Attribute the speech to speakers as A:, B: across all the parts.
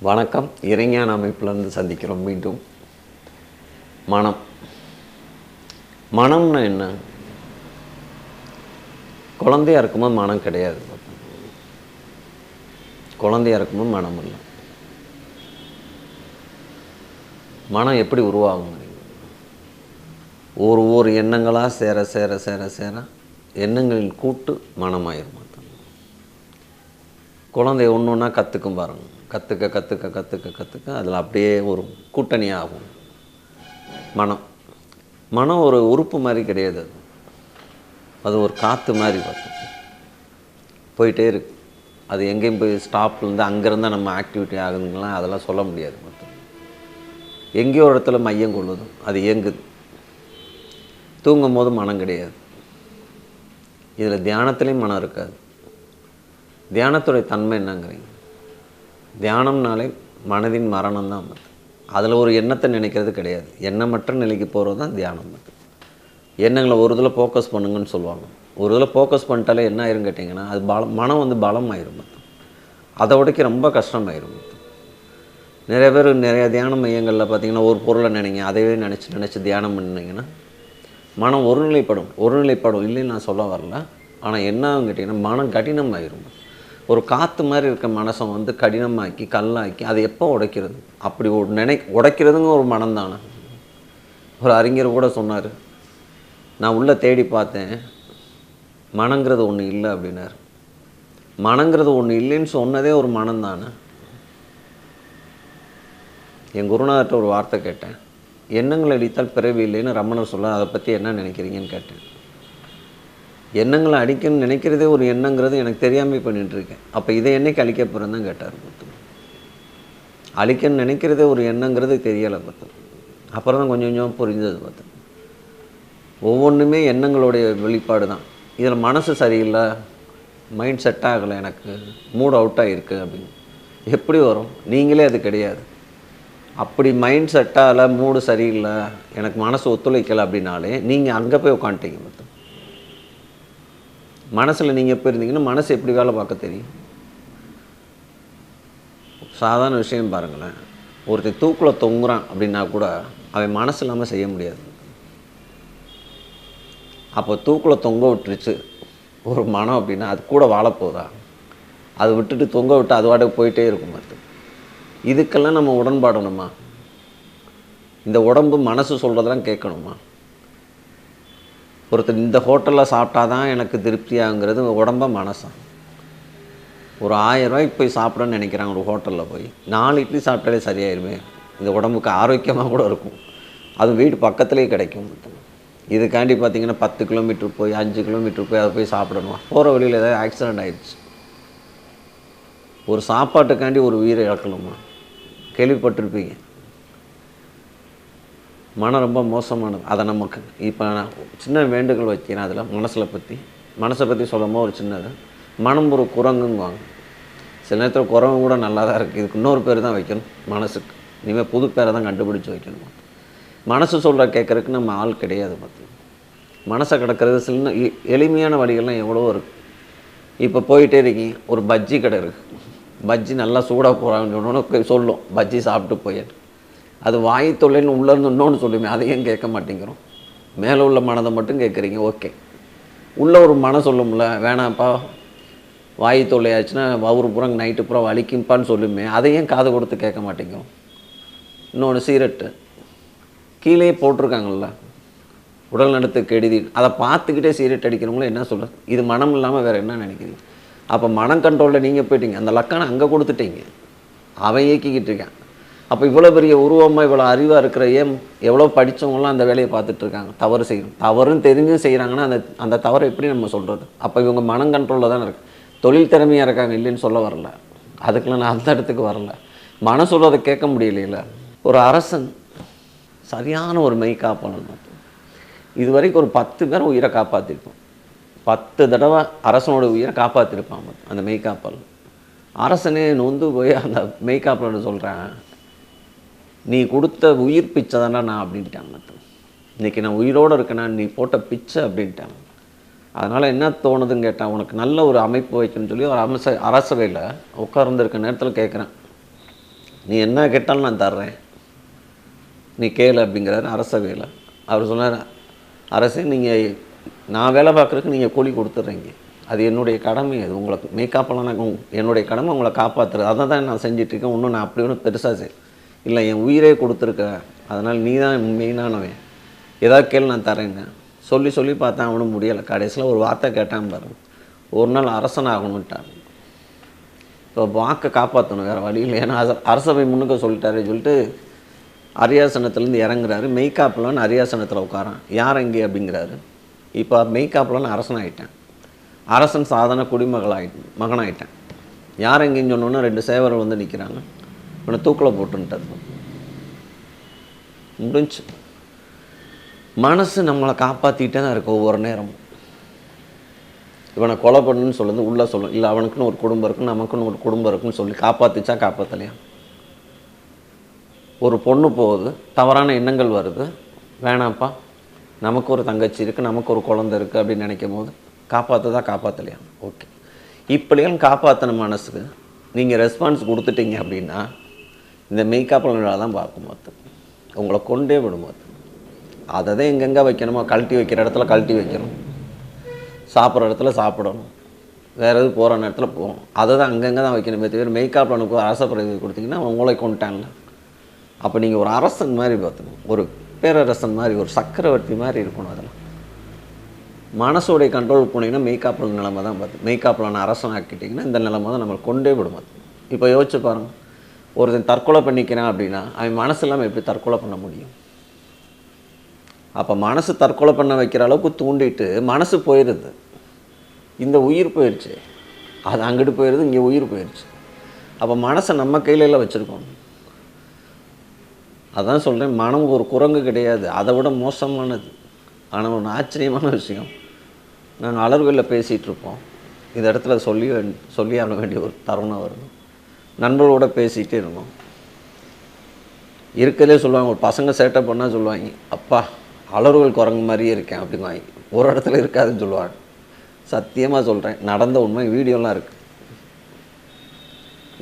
A: வணக்கம். இறைஞான அமைப்பிலிருந்து சந்திக்கிறோம் மீண்டும். மனம். மனம்னா என்ன? குழந்தையா இருக்கும்போது மனம் கிடையாது. குழந்தையா இருக்கும்போது மனம் இல்லை. மனம் எப்படி உருவாகும்? ஒரு ஒரு எண்ணங்களாக சேர சேர சேர சேர எண்ணங்களின் கூட்டு மனமாயிரும். குழந்தை ஒன்று ஒன்றா கற்றுக்கும் பாருங்க. கற்றுக்க கற்றுக்க கற்றுக்க கற்றுக்க அதில் அப்படியே ஒரு கூட்டணி ஆகும் மனம். மனம் ஒரு உறுப்பு மாதிரி கிடையாது அது. அது ஒரு காற்று மாதிரி பார்த்து போயிட்டே இருக்கு. அது எங்கேயும் போய் ஸ்டாப்லேருந்து அங்கேருந்து நம்ம ஆக்டிவிட்டி ஆகுதுங்களாம் அதெல்லாம் சொல்ல முடியாது மொத்தம். எங்கேயோ ஒரு இடத்துல மையம் கொள்ளுது அது இயங்குது. தூங்கும் போது மனம் கிடையாது. இதில் தியானத்துலேயும் மனம் இருக்காது. தியானத்துடைய தன்மை என்னங்கிறீங்க. தியானம்னாலே மனதின் மரணம் தான் அதில் ஒரு எண்ணத்தை நினைக்கிறது கிடையாது. எண்ணமற்ற நிலைக்கு போகிறது தான் தியானம் எண்ணங்களை ஒரு இதில் ஃபோக்கஸ் பண்ணுங்கன்னு சொல்லுவாங்க. ஒரு இதில் ஃபோக்கஸ் பண்ணிட்டாலே என்ன ஆயிரும் கேட்டிங்கன்னா அது பலம் மனம் வந்து பலம் ஆயிரும் மொத்தம். அதை உடைக்க ரொம்ப கஷ்டமாயிரும் நிறைய பேர் நிறைய தியான மையங்களில் பார்த்தீங்கன்னா ஒரு பொருளை நினைங்க அதையே நினச்சி நினச்சி தியானம் பண்ணிங்கன்னா மனம் ஒருநிலைப்படும். ஒருநிலைப்படும் இல்லைன்னு நான் சொல்ல வரல. ஆனால் என்ன கேட்டிங்கன்னா மனம் கடினமாயிரும் ஒரு காற்று மாதிரி இருக்க மனசை வந்து கடினமாக்கி கல்லாக்கி அதை எப்போ உடைக்கிறது? அப்படி ஒரு நினை உடைக்கிறதுங்க ஒரு மனம் தானே ஒரு அறிஞர் கூட சொன்னார் நான் உள்ளே தேடி பார்த்தேன் மனங்கிறது ஒன்று இல்லை அப்படின்னார். மனங்கிறது ஒன்று இல்லைன்னு சொன்னதே ஒரு மனம் தானே என் குருநாதர்கிட்ட ஒரு வார்த்தை கேட்டேன் எண்ணங்கள் அடித்தால் பிறவி இல்லைன்னு ரமணர் சொல்ல அதை பற்றி என்ன நினைக்கிறீங்கன்னு கேட்டேன். எண்ணங்களை அடிக்கணும்னு நினைக்கிறதே ஒரு எண்ணங்கிறது எனக்கு தெரியாமல் பண்ணிட்டு இருக்கேன் அப்போ இதை என்னைக்கு அழிக்க போகிறேன் தான் கேட்டார் புத்தர். அழிக்கணும்னு நினைக்கிறதே ஒரு எண்ணங்கிறது தெரியலை புத்தர். அப்புறம் தான் கொஞ்சம் கொஞ்சம் புரிஞ்சது பார்த்தேன் ஒவ்வொன்றுமே எண்ணங்களுடைய வெளிப்பாடு தான். இதில் மனசு சரியில்லை மைண்ட் செட் ஆகலை எனக்கு மூட் அவுட் ஆகிருக்கு அப்படின்னு. எப்படி வரும்? நீங்களே அது கிடையாது. அப்படி மைண்ட் செட் ஆகலை மூடு சரியில்லை எனக்கு மனசு ஒத்துழைக்கலை அப்படின்னாலே நீங்கள் அங்கே போய் உட்காந்துட்டீங்க மனசில் நீங்கள் எப்போ இருந்தீங்கன்னா மனசு எப்படி வேலை பார்க்க தெரியும். சாதாரண விஷயம் பாருங்களேன். ஒருத்தன் தூக்கில் தொங்குறான் அப்படின்னா கூட அவன் மனசு இல்லாமல் செய்ய முடியாது. அப்போ தூக்கில் தொங்க விட்டுருச்சு. ஒரு மனம் அப்படின்னா அது கூட வாழப்போதா அது விட்டுட்டு தொங்க விட்டு அது வாட்டுக்கு போயிட்டே இருக்கும் அது. இதுக்கெல்லாம் நம்ம உடன்பாடணுமா இந்த உடம்பு மனசு சொல்கிறதெல்லாம் கேட்கணுமா? ஒருத்தர் இந்த ஹோட்டலில் சாப்பிட்டா தான் எனக்கு திருப்தியாகுங்கிறது உடம்ப மனசா? ஒரு ஆயிரம் ரூபாய்க்கு போய் சாப்பிடணும்னு நினைக்கிறாங்க ஒரு ஹோட்டலில் போய். நாலு இட்லி சாப்பிட்டாலே சரியாயிருமே. இந்த உடம்புக்கு ஆரோக்கியமாக கூட இருக்கும். அது வீடு பக்கத்துலேயே கிடைக்கும். இதுக்காண்டி பார்த்தீங்கன்னா பத்து கிலோமீட்டர் போய் அஞ்சு கிலோமீட்டர் போய் அதை போய் சாப்பிடணும். போகிற வழியில் ஏதாவது ஆக்சிடெண்ட் ஆகிடுச்சு ஒரு சாப்பாட்டுக்காண்டி ஒரு உயிரை இழக்கணுமா? கேள்விப்பட்டிருப்பீங்க. மனம் ரொம்ப மோசமானது. அதை நமக்கு இப்போ நான் சின்ன வேண்டுகோள் வைக்கிறேன் அதில் மனசில் பற்றி மனசை பற்றி சொல்லும்போது ஒரு சின்னது. மனம் ஒரு குரங்குங்குவாங்க. சில நேரத்தில் குரங்கு கூட நல்லா தான் இருக்குது இதுக்கு இன்னொரு பேர் தான் வைக்கணும். மனசுக்கு. இனிமேல் புது பேரை தான் கண்டுபிடிச்சி வைக்கணும். மனசு சொல்கிற கேட்குறதுக்கு நம்ம ஆள் கிடையாது பார்த்து மனசை கிடக்கிறது சில எ- எளிமையான வழிகள்லாம் எவ்வளோ இருக்குது இப்போ போயிட்டே இருக்கீங்க. ஒரு பஜ்ஜி கடை இருக்குது பஜ்ஜி நல்லா சூடாக போகிறாங்கன்னு சொல்லும். பஜ்ஜி சாப்பிட்டு போயிட்டு அது வாய் தொல்லைன்னு உள்ளேருந்து இன்னொன்று சொல்லுமே அதையும் கேட்க மாட்டேங்கிறோம். மேலே உள்ள மனதை மட்டும் கேட்குறீங்க ஓகே. உள்ள ஒரு மனம் சொல்லும்ல வேணாம்ப்பா வாய் தொல்லையாச்சுன்னா வவுறு புறம் நைட்டு புறம் வலிக்கும்ப்பான்னு சொல்லுமே அதையும் காது கொடுத்து கேட்க மாட்டேங்கிறோம். இன்னொன்று சீரட்டு கீழே போட்டிருக்காங்கள்ல உடல் நலத்துக்கு எழுதி அதை பார்த்துக்கிட்டே சீரட் அடிக்கிறவங்களும் என்ன சொல்கிறது இது மனம் இல்லாமல் வேறு என்ன நினைக்கிறீங்க? அப்போ மனம் கண்ட்ரோலில் நீங்கள் போயிட்டீங்க அந்த லக்கானை அங்கே கொடுத்துட்டீங்க. அவன் இயக்கிக்கிட்டு இருக்கான். அப்போ இவ்வளோ பெரிய உருவமாக இவ்வளோ அறிவாக இருக்கிற ஏன் எவ்வளோ படித்தவங்களாம் அந்த வேலையை பார்த்துட்டு இருக்காங்க? தவறு செய்யணும். தவறுன்னு தெரிஞ்சும் செய்கிறாங்கன்னா அந்த அந்த தவறை எப்படி நம்ம சொல்கிறது அப்போ இவங்க மனம் கண்ட்ரோலில் தானே இருக்கு. தொழில் திறமையாக இருக்காங்க இல்லைன்னு சொல்ல வரல. அதுக்குலாம் நான் அந்த இடத்துக்கு வரல. மனம் சொல்கிறத கேட்க முடியலையில. ஒரு அரசன் சரியான ஒரு மெய் காப்பாளன் இது வரைக்கும் ஒரு பத்து பேர் உயிரை காப்பாற்றிருப்போம் பத்து தடவை அரசனோட உயிரை காப்பாற்றிருப்பான் அந்த மெய்காப்பாளன் அரசனே நொந்து போய் அந்த மெய்காப்பாளன் சொல்கிறேன் நீ கொடுத்த உயிர் பிச்சை தானே நான் அப்படின்ட்டாங்க மொத்தம். இன்னைக்கு நான் உயிரோடு இருக்கேனா நீ போட்ட பிச்சை அப்படின்ட்டாங்க. அதனால் என்ன தோணுதுன்னு கேட்டால் உனக்கு நல்ல ஒரு அமைப்பு வைக்கணும்னு சொல்லி ஒரு அமைச்ச அரசவையில் உட்கார்ந்துருக்க நேரத்தில் கேட்குறேன் நீ என்ன கேட்டாலும் நான் தர்றேன். நீ கேளு அப்படிங்கிறாரு அரசவையில். அவர் சொன்னார் அரசே நீங்கள் நான் வேலை பார்க்குறதுக்கு நீங்கள் கூலி கொடுத்துட்றீங்க அது என்னுடைய கடமை. அது உங்களை மேக்காப்பெல்லாம் நான் என்னுடைய கடமை உங்களை காப்பாற்றுறது அதை தான் நான் செஞ்சிட்ருக்கேன் இன்னும் நான் அப்படி ஒன்றும் பெருசாக செய்யலை. இல்லை என் உயிரே கொடுத்துருக்க. அதனால் நீ தான் மெயினானவன். ஏதாவது கேள்வி நான் தரேங்க சொல்லி சொல்லி பார்த்தேன் அவனும் முடியலை. கடைசியில் ஒரு வார்த்தை கேட்டான் பாரு. ஒரு நாள் அரசன் ஆகணுன்ட்டான் இப்போ வாக்கை காப்பாற்றணும் வேறு வழி இல்லை. ஏன்னா அரச- அரசவை முன்னுக்க சொல்லிட்டாரு சொல்லிட்டு அரியாசனத்துலேருந்து இறங்குறாரு. மெய்காப்பிலான்னு அரியாசனத்தில் உட்காரான். யார் இங்கே அப்படிங்கிறாரு. இப்போ மெய்காப்பிலான்னு அரசன் ஆகிட்டேன் அரசன் சாதாரண குடிமகளாகி மகனாயிட்டேன். யார் எங்கேன்னு சொன்னோன்னா ரெண்டு சேவர்கள் வந்து நிற்கிறாங்க. இவனை தூக்கில் போட்டுன்ட்டு முடிஞ்சு. மனசு நம்மளை காப்பாற்றிக்கிட்டே தான் இருக்கு ஒவ்வொரு நேரமும். இவனை கொலை பண்ணுன்னு சொல்லுது உள்ளே சொல்லும். இல்லை அவனுக்குன்னு ஒரு குடும்பம் இருக்குன்னு நமக்குன்னு ஒரு குடும்பம் இருக்குன்னு சொல்லி காப்பாற்றிச்சா காப்பாற்றலையா ஒரு பொண்ணு போகுது தவறான எண்ணங்கள் வருது. வேணாம்ப்பா நமக்கு ஒரு தங்கச்சி இருக்குது நமக்கு ஒரு குழந்தை இருக்குது அப்படின்னு நினைக்கும் போது காப்பாற்றுதா காப்பாற்றலையா ஓகே. இப்படியும் காப்பாற்றின மனசுக்கு நீங்கள் ரெஸ்பான்ஸ் கொடுத்துட்டீங்க அப்படின்னா இந்த மெய்காப்பலங்களாக தான் பார்க்கும் மொத்தம். உங்களை கொண்டே விடும் மொத்தம். அதை தான் எங்கெங்கே வைக்கணுமோ கழட்டி வைக்கிற இடத்துல கழட்டி வைக்கணும். சாப்பிட்ற இடத்துல சாப்பிடணும். வேறு எது போகிற நேரத்தில் போகணும். அதை தான் அங்கங்கே தான் வைக்கணுமே தவிர மெய்காப்பலனுக்கு அரச பதவி கொடுத்தீங்கன்னா உங்களை கொண்டுட்டான்ல அப்போ நீங்கள் ஒரு அரசன் மாதிரி பார்த்துக்கணும். ஒரு பேரரசன் மாதிரி ஒரு சக்கரவர்த்தி மாதிரி இருக்கணும் அதெல்லாம் மனசோடைய கண்ட்ரோல் போனீங்கன்னா மெய்காப்பல் நிலைமை தான் பார்த்து மெய்காப்பலான அரசன் ஆக்கிட்டிங்கன்னா இந்த நிலைமை தான் நம்மளை கொண்டே விடும் இப்போ யோசிச்சு பாருங்கள் ஒருத்தன் தற்கொலை பண்ணிக்கிறான் அப்படின்னா அவன் மனசு இல்லாமல் எப்படி தற்கொலை பண்ண முடியும்? அப்போ மனசு தற்கொலை பண்ண வைக்கிற அளவுக்கு தூண்டிட்டு மனசு போயிடுது இந்த உயிர் போயிடுச்சு அது அங்கிட்டு போயிடுது இங்கே உயிர் போயிடுச்சு அப்போ மனசை நம்ம கையிலெல்லாம் வச்சுருக்கோம். அதான் சொல்கிறேன் மனம் ஒரு குரங்கு கிடையாது. அதை விட மோசமானது. ஆனால் ஒன்று ஆச்சரியமான விஷயம். நாங்கள் அலர்களில் பேசிகிட்டு இருப்போம். இந்த இடத்துல சொல்லி வேண்- சொல்லி ஆக வேண்டிய ஒரு தருணம் வருது. நண்பர்களோட பேசிகிட்டே இருந்தோம். இருக்கிறதே சொல்லுவாங்க ஒரு பசங்க சேட்டை பண்ணால் சொல்லுவாங்க அப்பா அலறுகள் குரங்கு மாதிரியே இருக்கேன் அப்படிங்குவாங்க ஒரு இடத்துல இருக்காதுன்னு சொல்லுவாங்க. சத்தியமாக சொல்கிறேன் நடந்த உண்மை வீடியோலாம் இருக்குது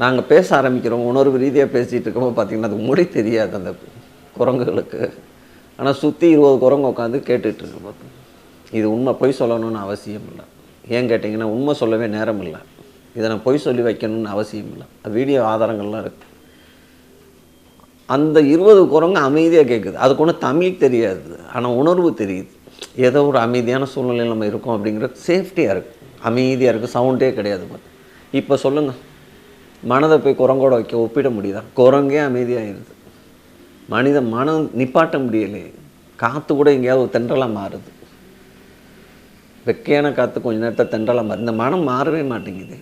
A: நாங்கள் பேச ஆரம்பிக்கிறோம் உணர்வு ரீதியாக பேசிகிட்டு இருக்கும்போது பார்த்தீங்கன்னா அது மொழி தெரியாது அந்த குரங்குகளுக்கு. ஆனால் சுற்றி இருபது குரங்கு உட்காந்து கேட்டுட்ருக்கு பார்த்து இது உண்மை பொய் சொல்லணும்னு அவசியம் இல்லை. ஏன் கேட்டிங்கன்னா உண்மை சொல்லவே நேரம் இல்லை. இதை நான் பொய் சொல்லி வைக்கணும்னு அவசியம் இல்லை. வீடியோ ஆதாரங்கள்லாம் இருக்குது அந்த இருபது குரங்கு அமைதியாக கேட்குது அதுக்கு ஒன்றும் தமிழ் தெரியாது. ஆனால் உணர்வு தெரியுது. ஏதோ ஒரு அமைதியான சூழ்நிலையில் நம்ம இருக்கோம் அப்படிங்கிற சேஃப்டியாக இருக்குது அமைதியாக இருக்குது சவுண்டே கிடையாது பார்த்து இப்போ சொல்லுங்கள் மனதை போய் குரங்கோட வைக்க ஒப்பிட முடியுதா? குரங்கே அமைதியாகிடுது மனித மனம் நிப்பாட்ட முடியலையே. காற்று கூட எங்கேயாவது ஒரு தென்றலாக மாறுது. வெக்கையான காற்று கொஞ்ச நேரத்தை தென்றலாக மாறுது. இந்த மனம் மாறவே மாட்டேங்குது.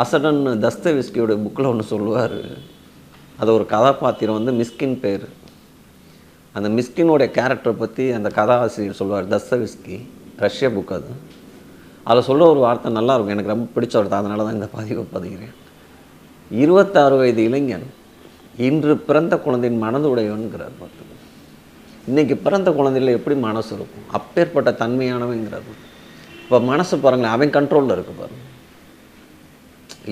A: அசடன் தஸ்தவிஸ்கியோட புக்கில் ஒன்று சொல்லுவார். அது ஒரு கதாபாத்திரம் வந்து மிஸ்கின் பேர். அந்த மிஸ்கினோடைய கேரக்டரை பற்றி அந்த கதாசிரியர் சொல்லுவார் தஸ்தவிஸ்கி ரஷ்ய புக் அது. அதில் சொல்ல ஒரு வார்த்தை நல்லாயிருக்கும் எனக்கு ரொம்ப பிடிச்ச வார்த்தை அதனால தான் இந்த பதிவை பதிகிறேன். இருபத்தாறு வயது இளைஞன் இன்று பிறந்த குழந்தையின் மனது உடையவன்கிறார் பார்த்து. இன்றைக்கி பிறந்த குழந்தையில எப்படி மனசு இருக்கும்? அப்பேற்பட்ட தன்மையானவங்கிறார் இப்போ மனசு பாருங்களேன் அவன் கண்ட்ரோலில் இருக்கு பாருங்கள்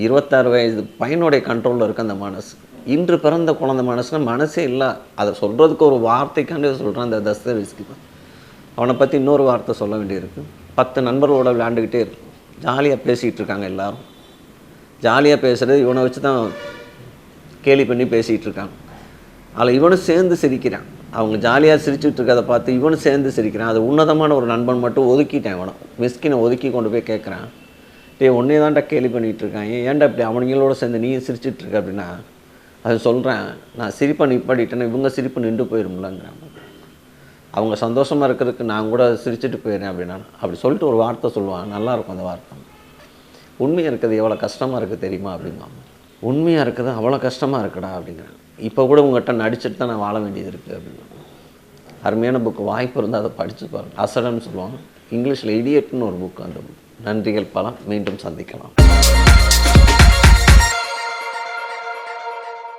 A: இருபத்தாறு வயது பையனுடைய கண்ட்ரோலில் இருக்க அந்த மனசு. இன்று பிறந்த குழந்தை மனசுனா மனசே இல்லை. அதை சொல்கிறதுக்கு ஒரு வார்த்தைக்காண்டி சொல்கிறான் அந்த தஸ்தவிஸ்கி அவனை பற்றி இன்னொரு வார்த்தை சொல்ல வேண்டியிருக்கு. பத்து நண்பர்களோட விளையாண்டுக்கிட்டே இருக்கும் ஜாலியாக பேசிகிட்டு இருக்காங்க எல்லாரும். ஜாலியாக பேசுகிறது இவனை வச்சு தான் கேலி பண்ணி பேசிகிட்டு இருக்காங்க. அதில் இவனும் சேர்ந்து சிரிக்கிறான். அவங்க ஜாலியாக சிரிச்சுட்டு இருக்கதை பார்த்து இவனும் சேர்ந்து சிரிக்கிறான். அது உன்னதமான ஒரு நண்பன் மட்டும் ஒதுக்கிட்டேன் இவனை. மிஸ்கினை ஒதுக்கி கொண்டு போய் கேட்குறான் டேய் உன்னே தான்டா கேலி பண்ணிகிட்டு இருக்காங்க ஏன்டா இப்படி அவனுங்களோட சேர்ந்து நீயும் சிரிச்சிட்டு இருக்க அப்படின்னா? அது சொல்கிறேன் நான் சிரிப்பை நிப்பாட்டிட்டேன்னா இவங்க சிரிப்பு நின்று போயிடும்லங்கிறான் அவங்க சந்தோஷமாக இருக்கிறதுக்கு நான் கூட சிரிச்சிட்டு போயிடுறேன் அப்படின்னா அப்படி சொல்லிட்டு ஒரு வார்த்தை சொல்லுவான். நல்லா இருக்கும் அந்த வார்த்தை. உண்மையாக இருக்கிறது எவ்வளோ கஷ்டமாக இருக்குது தெரியுமா அப்படிம்பாங்க உண்மையாக இருக்கிறது அவ்வளோ கஷ்டமாக இருக்குடா அப்படிங்கிறேன். இப்போ கூட உங்கள்கிட்ட நடிச்சிட்டு தான் நான் வாழ வேண்டியது இருக்குது அப்படின்னு அருமையான புக்கு வாய்ப்பு இருந்தால் அதை படித்து பாருங்கள் அசடன்னு சொல்லுவாங்க. இங்கிலீஷில் இடியட்னு ஒரு புக் அந்த புக் நன்றிகள் பல மீண்டும் சந்திக்கலாம்.